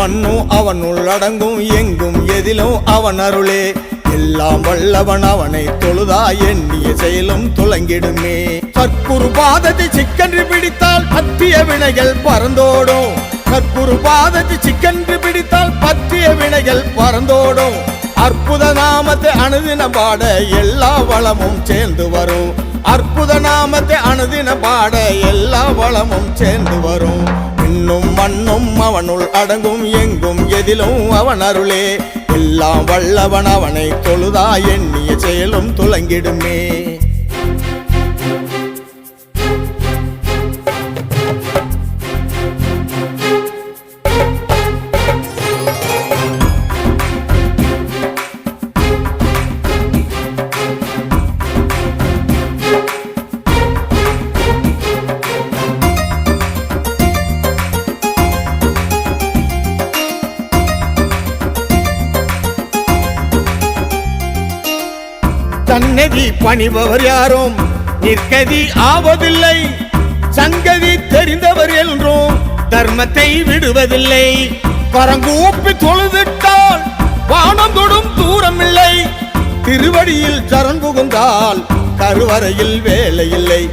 மண்ணும் அவன் உள்ளடங்கும் எங்கும் எதிலும் அவன் அருளே. எல்லாம் வல்லவன் அவனை தொழுதா எண்ணிய செயலும் துலங்கிடுமே. கற்புரு பாதத்தை சிக்கன்று பிடித்தால் பத்திய வினைகள் பறந்தோடும். கற்புரு பாதத்தை சிக்கன்று பிடித்தால் பத்திய வினைகள் பறந்தோடும். அற்புத நாமத்தை அணுதின பாட எல்லா வளமும் சேர்ந்து வரும். அற்புத நாமத்தை அணுதின பாட எல்லா வளமும் சேர்ந்து வரும். இன்னும் மண்ணும் அவனுள் அடங்கும் எங்கும் எதிலும் அவன் அருளே. எல்லாம் வல்லவன் அவனை தொழுதா எண்ணிய செயலும் துலங்கிடுமே தன்னதி பணிபவர் யாரும்? நிற்கதி ஆவதில்லை. சங்கதி தெரிந்தவர் என்றும் தர்மத்தை விடுவதில்லை. கரங்கூப்பி தொழுதிட்டால் வானம் தொடும் தூரமில்லை. திருவடியில் சரண் புகுந்தால் கருவறையில் வேலையில்லை.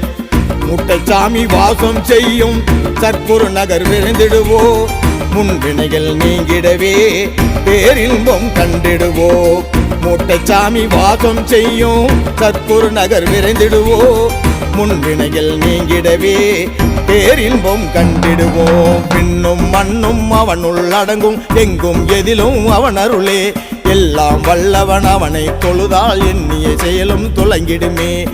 முட்டச்சாமி வாசம் செய்யும் சற்குரு நகர் விரைந்திடுவோ. முன்வினைகள் நீங்கிடவே பேரின்பம் கண்டிடுவோம் மூட்டைச்சாமி வாசம் செய்யும். சற்குரு நகர் விரைந்திடுவோ. முன்வினையில் நீங்கிடவே பேரின்பம் கண்டிடுவோம் பின்னும் மண்ணும் அவனுள் அடங்கும். எங்கும் எதிலும் அவன் அருளே. எல்லாம் வல்லவன் அவனை தொழுதால் எண்ணிய செயலும் துலங்கிடுமே.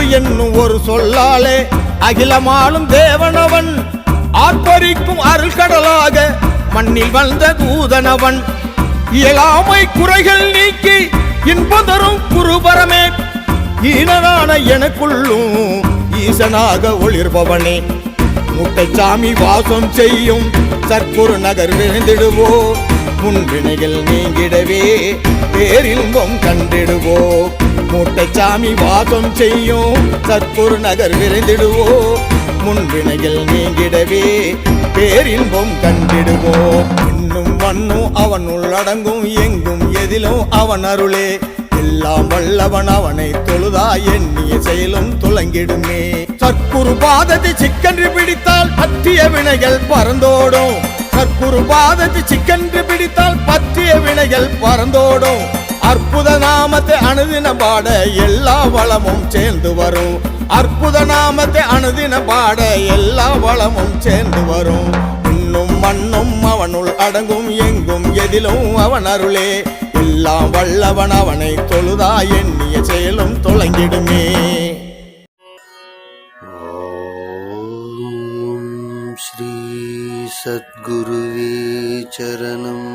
அன்பு என்னும் ஒரு சொல்லாலே அகிலமாலும் தேவனவன். ஆர்ப்பரிக்கும் அருள் கடலாக மண்ணில் வந்த தூதனவன். இயலாமை குறைகள் நீக்கி இன்பம் தரும் குருபரமே. ஈனனான எனக்குள்ளும் ஈசனாக ஒளிர்பவனே. முட்டைச்சாமி வாசம் செய்யும் சற்குரு நகர் விழுந்திடுவோ. முன்வினைகள் நீங்கிடவே பேரின்பம் கண்டிடுவோ. மூட்டைச்சாமி வாசம் செய்யும். சற்குரு நகர் விரைந்திடுவோ. முன்வினையில் நீங்கிடவே பேரின்பம் கண்டிடுவோம் இன்னும் வண்ணும் அவன் உள்ளடங்கும் எங்கும் எதிலும் அவன் அருளே. எல்லாம் வல்லவன் அவனை தொழுதா எண்ணிய செயலும் துலங்கிடுமே. சற்குரு பாதத்தை சிக்கன்று பிடித்தால் பற்றிய வினைகள் பறந்தோடும். சற்குரு பாதத்தை சிக்கன்று பிடித்தால் பற்றிய வினைகள் பறந்தோடும். அற்புத நாமத்தை அணுதின பாட எல்லா வளமும் சேர்ந்து வரும். அற்புத நாமத்தை அணுதின பாட எல்லா வளமும் சேர்ந்து வரும். இன்னும் மண்ணும் அவனுள் அடங்கும் எங்கும் எதிலும் அவன் அருளே. எல்லாம் வல்லவன் அவனை தொழுதா எண்ணிய செயலும் தொலைங்கிடுமே ஸ்ரீ சத்குருவே சரணம்.